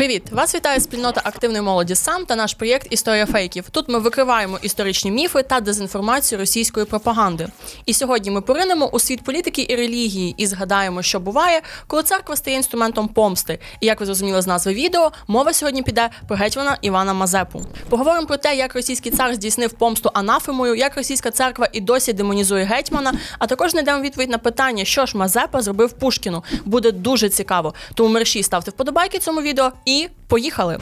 Привіт! Вас вітає спільнота активної молоді сам та наш проєкт Історія фейків. Тут ми викриваємо історичні міфи та дезінформацію російської пропаганди. І сьогодні ми поринемо у світ політики і релігії і згадаємо, що буває, коли церква стає інструментом помсти. І як ви зрозуміли з назви відео, мова сьогодні піде про гетьмана Івана Мазепу. Поговоримо про те, як російський цар здійснив помсту анафемою, як російська церква і досі демонізує гетьмана. А також знайдемо відповідь на питання, що ж Мазепа зробив Пушкіну. Буде дуже цікаво. Тому мерші ставте вподобайки цьому відео і поїхали.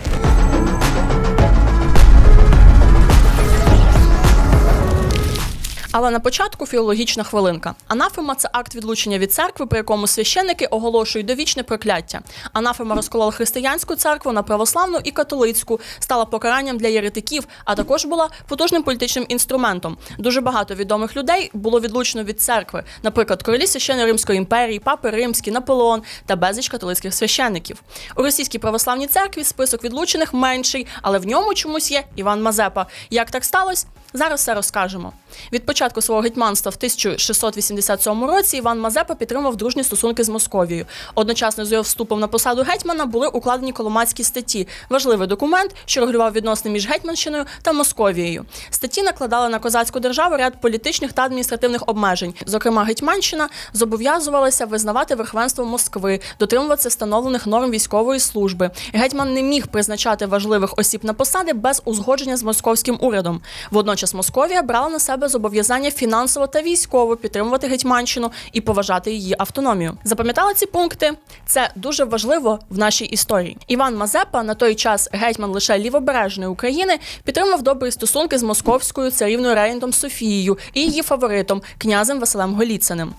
Але на початку філологічна хвилинка. Анафема це акт відлучення від церкви, при якому священники оголошують довічне прокляття. Анафема розколола християнську церкву на православну і католицьку, стала покаранням для єретиків, а також була потужним політичним інструментом. Дуже багато відомих людей було відлучено від церкви, наприклад, королі священної Римської імперії, папи римські, Наполеон та безліч католицьких священників. У російській православній церкві список відлучених менший, але в ньому чомусь є Іван Мазепа. Як так сталося? Зараз все розкажемо. Від початку свого гетьманства в 1687 році Іван Мазепа підтримав дружні стосунки з Московією. Одночасно з його вступом на посаду гетьмана були укладені коломацькі статті. Важливий документ, що регулював відносини між Гетьманщиною та Московією. Статті накладали на козацьку державу ряд політичних та адміністративних обмежень. Зокрема, Гетьманщина зобов'язувалася визнавати верховенство Москви, дотримуватися встановлених норм військової служби. Гетьман не міг призначати важливих осіб на посади без узгодження з московським урядом. Водночас Московія брала на себе зобов'язання фінансово та військово підтримувати Гетьманщину і поважати її автономію. Запам'ятали ці пункти? Це дуже важливо в нашій історії. Іван Мазепа, на той час гетьман лише лівобережної України, підтримав добрі стосунки з московською царівною регентом Софією і її фаворитом князем Василем Голіциним.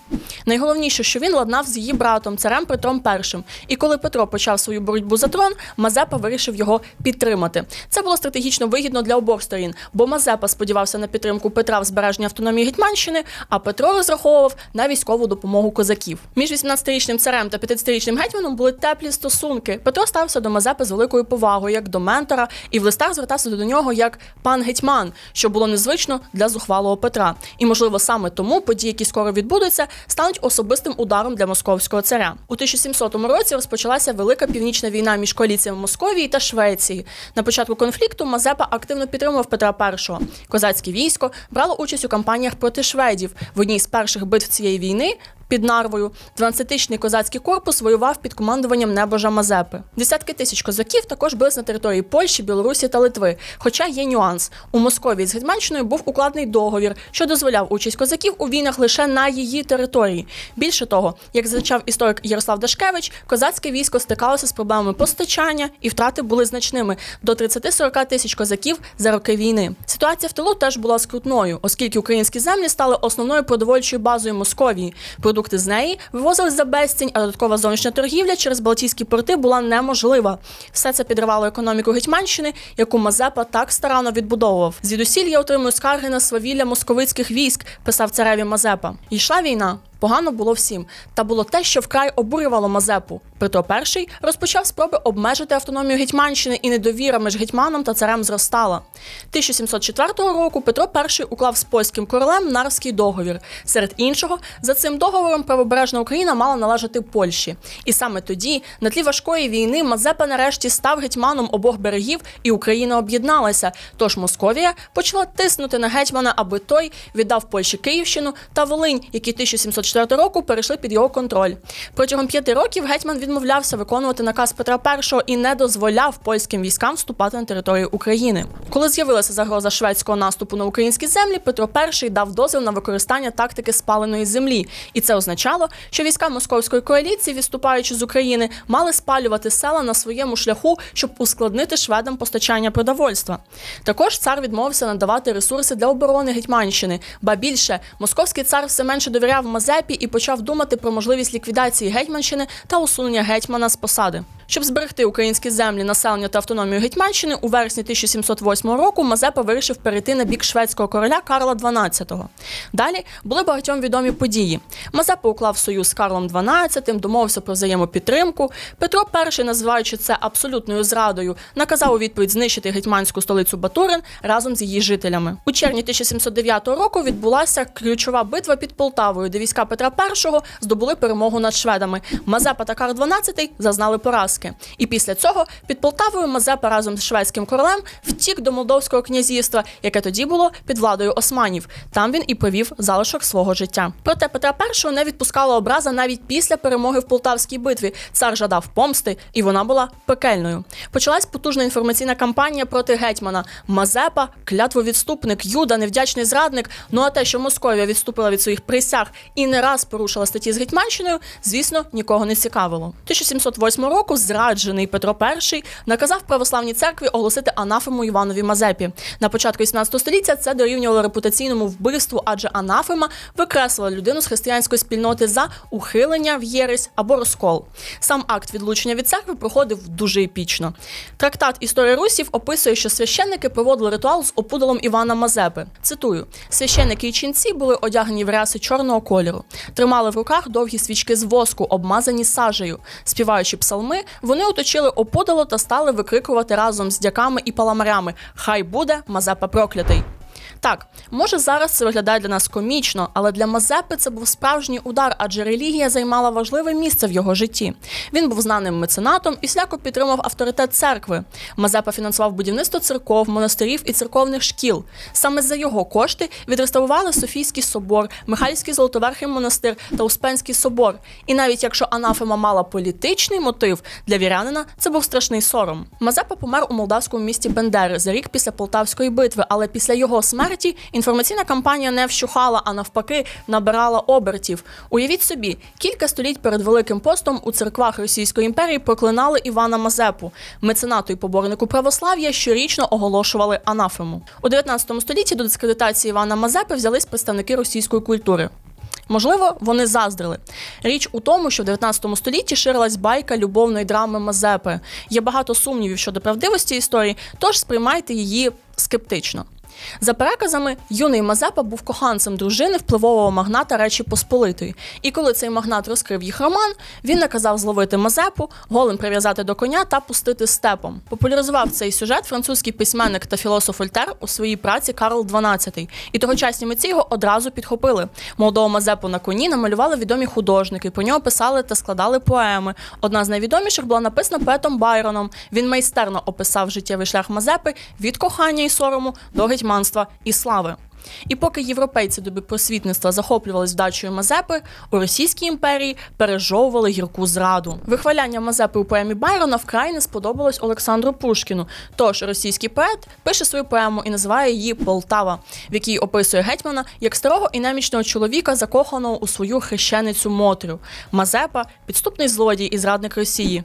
Найголовніше, що він ладнав з її братом, царем Петром І. І коли Петро почав свою боротьбу за трон, Мазепа вирішив його підтримати. Це було стратегічно вигідно для обох сторін, бо Мазепа сподівався на підтримку Петра в збереженні автономії Гетьманщини, а Петро розраховував на військову допомогу козаків. Між 18-річним царем та 50-річним гетьманом були теплі стосунки. Петро ставився до Мазепи з великою повагою, як до ментора, і в листах звертався до нього як пан гетьман, що було незвично для зухвалого Петра. І, можливо, саме тому події, які скоро відбудуться, стануть особистим ударом для московського царя. У 1700 році розпочалася велика північна війна між коаліціями Московії та Швеції. На початку конфлікту Мазепа активно підтримував Петра І. Козацьке військо брало участь у кампаніях проти шведів. В одній з перших битв цієї війни. Під нарвою 12-тичний козацький корпус воював під командуванням небожа Мазепи. Десятки тисяч козаків також бились на території Польщі, Білорусі та Литви. Хоча є нюанс у Московії з Гетьманщиною був укладений договір, що дозволяв участь козаків у війнах лише на її території. Більше того, як зазначав історик Ярослав Дашкевич, козацьке військо стикалося з проблемами постачання, і втрати були значними до 30-40 тисяч козаків за роки війни. Ситуація в тилу теж була скрутною, оскільки українські землі стали основною продовольчою базою Московії. Продукти з неї вивозились за безцінь, а додаткова зовнішня торгівля через Балтійські порти була неможлива. Все це підривало економіку Гетьманщини, яку Мазепа так старанно відбудовував. Звідусіль я отримую скарги на свавілля московицьких військ, писав цареві Мазепа. Йшла війна. Погано було всім, та було те, що вкрай обурювало Мазепу. Петро І розпочав спроби обмежити автономію Гетьманщини, і недовіра між гетьманом та царем зростала. 1704 року Петро І уклав з польським королем Нарвський договір. Серед іншого, за цим договором правобережна Україна мала належати Польщі. І саме тоді, на тлі важкої війни, Мазепа нарешті став гетьманом обох берегів, і Україна об'єдналася. Тож Московія почала тиснути на гетьмана, аби той віддав Польщі Київщину та Волинь, які 1704 року перейшли під його контроль. Протягом п'яти років гетьман відмовлявся виконувати наказ Петра І і не дозволяв польським військам вступати на територію України. Коли з'явилася загроза шведського наступу на українські землі, Петро І дав дозвіл на використання тактики спаленої землі, і це означало, що війська московської коаліції, відступаючи з України, мали спалювати села на своєму шляху, щоб ускладнити шведам постачання продовольства. Також цар відмовився надавати ресурси для оборони Гетьманщини, ба більше московський цар все менше довіряв Мазепі і почав думати про можливість ліквідації Гетьманщини та усунення гетьмана з посади. Щоб зберегти українські землі, населення та автономію Гетьманщини, у вересні 1708 року Мазепа вирішив перейти на бік шведського короля Карла XII. Далі були багатьом відомі події. Мазепа уклав союз з Карлом XII, домовився про взаємопідтримку. Петро І, називаючи це абсолютною зрадою, наказав у відповідь знищити гетьманську столицю Батурин разом з її жителями. У червні 1709 року відбулася ключова битва під Полтавою, де війська Петра І здобули перемогу над шведами. Мазепа та Карл XII зазнали поразки. І після цього під Полтавою Мазепа разом з шведським королем втік до Молдовського князівства, яке тоді було під владою османів. Там він і провів залишок свого життя. Проте Петра І не відпускала образа навіть після перемоги в Полтавській битві. Цар жадав помсти, і вона була пекельною. Почалась потужна інформаційна кампанія проти гетьмана Мазепа, клятвовідступник, юда, невдячний зрадник. Ну а те, що Московія відступила від своїх присяг і не раз порушила статті з Гетьманщиною, звісно, нікого не цікавило. 1708 року зраджений Петро І наказав православній церкві оголосити анафему Іванові Мазепі. На початку 18 століття це дорівнювало репутаційному вбивству, адже анафема викреслила людину з християнської спільноти за ухилення в єресь або розкол. Сам акт відлучення від церкви проходив дуже епічно. Трактат Історія Русів описує, що священники проводили ритуал з опудалом Івана Мазепи. Цитую: священники і ченці були одягнені в ряси чорного кольору, тримали в руках довгі свічки з воску, обмазані сажею. Співаючи псалми, вони оточили оподало та стали викрикувати разом з дяками і паламарями: Хай буде Мазепа проклятий. Так, може зараз це виглядає для нас комічно, але для Мазепи це був справжній удар, адже релігія займала важливе місце в його житті. Він був знаним меценатом і сляко підтримав авторитет церкви. Мазепа фінансував будівництво церков, монастирів і церковних шкіл. Саме за його кошти відреставрували Софійський собор, Михайлівський Золотоверхий монастир та Успенський собор. І навіть якщо анафема мала політичний мотив для вірянина, це був страшний сором. Мазепа помер у молдавському місті Бендери за рік після Полтавської битви, але після його смерті інформаційна кампанія не вщухала, а навпаки, набирала обертів. Уявіть собі, кілька століть перед Великим постом у церквах Російської імперії проклинали Івана Мазепу, меценату і поборнику православ'я, щорічно оголошували анафему. У 19 столітті до дискредитації Івана Мазепи взялись представники російської культури. Можливо, вони заздрили. Річ у тому, що в 19 столітті ширилась байка любовної драми Мазепи. Є багато сумнівів щодо правдивості історії, тож сприймайте її скептично. За переказами, юний Мазепа був коханцем дружини впливового магната Речі Посполитої. І коли цей магнат розкрив їх роман, він наказав зловити Мазепу, голим прив'язати до коня та пустити степом. Популяризував цей сюжет французький письменник та філософ Вольтер у своїй праці Карл XII. І тогочасні митці його одразу підхопили. Молодого Мазепу на коні намалювали відомі художники. Про нього писали та складали поеми. Одна з найвідоміших була написана поетом Байроном. Він майстерно описав життєвий шлях Мазепи від кохання і сорому до гетьманства і слави. І поки європейці доби просвітництва захоплювались вдачею Мазепи, у Російській імперії пережовували гірку зраду. Вихваляння Мазепи у поемі Байрона вкрай не сподобалось Олександру Пушкіну. Тож російський поет пише свою поему і називає її Полтава, в якій описує гетьмана як старого і немічного чоловіка, закоханого у свою хрещеницю Мотрю. Мазепа підступний злодій і зрадник Росії.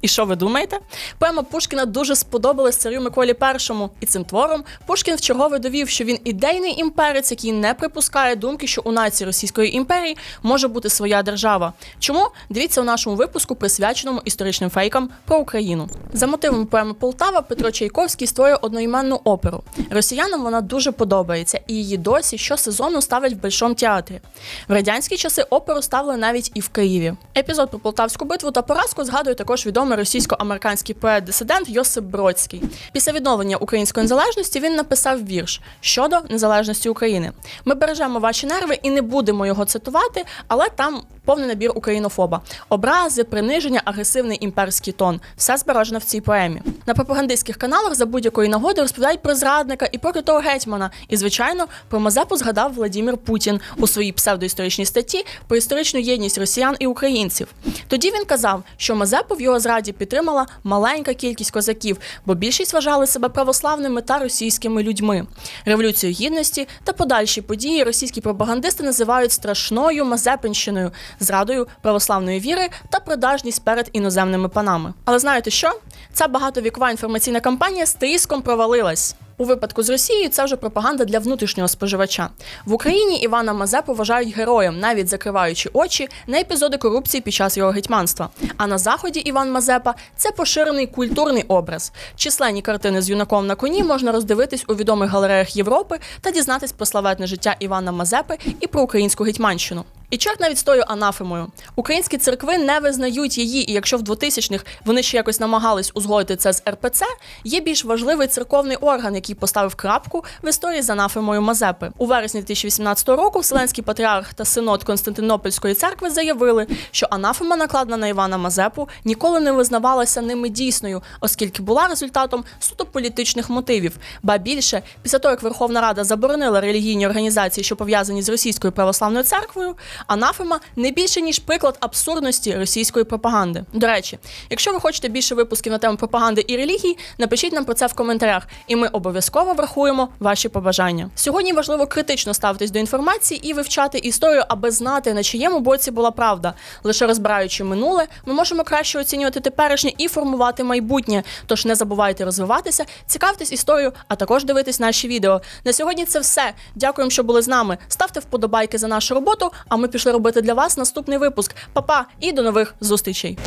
І що ви думаєте? Поема Пушкіна дуже сподобалась царю Миколі І, і цим твором Пушкін вчергове довів, що він ідейний імперець, який не припускає думки, що у нації Російської імперії може бути своя держава. Чому дивіться у нашому випуску, присвяченому історичним фейкам про Україну? За мотивами поеми Полтава Петро Чайковський створює одноіменну оперу. Росіянам вона дуже подобається, і її досі щосезону ставлять в Большому театрі. В радянські часи оперу ставили навіть і в Києві. Епізод про Полтавську битву та поразку згадує також відомий російсько-американський поет-дисидент Йосип Бродський. Після відновлення української незалежності він написав вірш щодо незалежності України. Ми бережемо ваші нерви і не будемо його цитувати, але там повний набір українофоба, образи, приниження, агресивний імперський тон. Все збережено в цій поемі. На пропагандистських каналах за будь-якої нагоди розповідають про зрадника і про крутого гетьмана. І, звичайно, про Мазепу згадав Владимир Путін у своїй псевдоісторичній статті про історичну єдність росіян і українців. Тоді він казав, що Мазепу в його зраді підтримала маленька кількість козаків, бо більшість вважали себе православними та російськими людьми. Революцію гідності та подальші події російські пропагандисти називають страшною Мазепинщиною, зрадою православної віри та продажність перед іноземними панами. Але знаєте що? Ця багатовікова інформаційна кампанія з тріском провалилась. У випадку з Росією це вже пропаганда для внутрішнього споживача. В Україні Івана Мазепу вважають героєм, навіть закриваючи очі на епізоди корупції під час його гетьманства. А на заході Іван Мазепа це поширений культурний образ. Численні картини з юнаком на коні можна роздивитись у відомих галереях Європи та дізнатись про славетне життя Івана Мазепи і про українську гетьманщину. І чорт навіть з тою анафемою. Українські церкви не визнають її, і якщо в 2000-х вони ще якось намагались узгодити це з РПЦ, є більш важливий церковний орган, який поставив крапку в історії з анафемою Мазепи. У вересні 2018 року Вселенський патріарх та синод Константинопольської церкви заявили, що анафема, накладена на Івана Мазепу, ніколи не визнавалася ними дійсною, оскільки була результатом суто політичних мотивів. Ба більше, після того як Верховна Рада заборонила релігійні організації, що пов'язані з російською православною церквою, анафема не більше ніж приклад абсурдності російської пропаганди. До речі, якщо ви хочете більше випусків на тему пропаганди і релігії, напишіть нам про це в коментарях, і ми обов'язково врахуємо ваші побажання. Сьогодні важливо критично ставитись до інформації і вивчати історію, аби знати на чиєму боці була правда. Лише розбираючи минуле, ми можемо краще оцінювати теперішнє і формувати майбутнє. Тож не забувайте розвиватися, цікавтесь історією, а також дивитись наші відео. На сьогодні це все. Дякуємо, що були з нами. Ставте вподобайки за нашу роботу. А ми пішли робити для вас наступний випуск. Па-па і до нових зустрічей.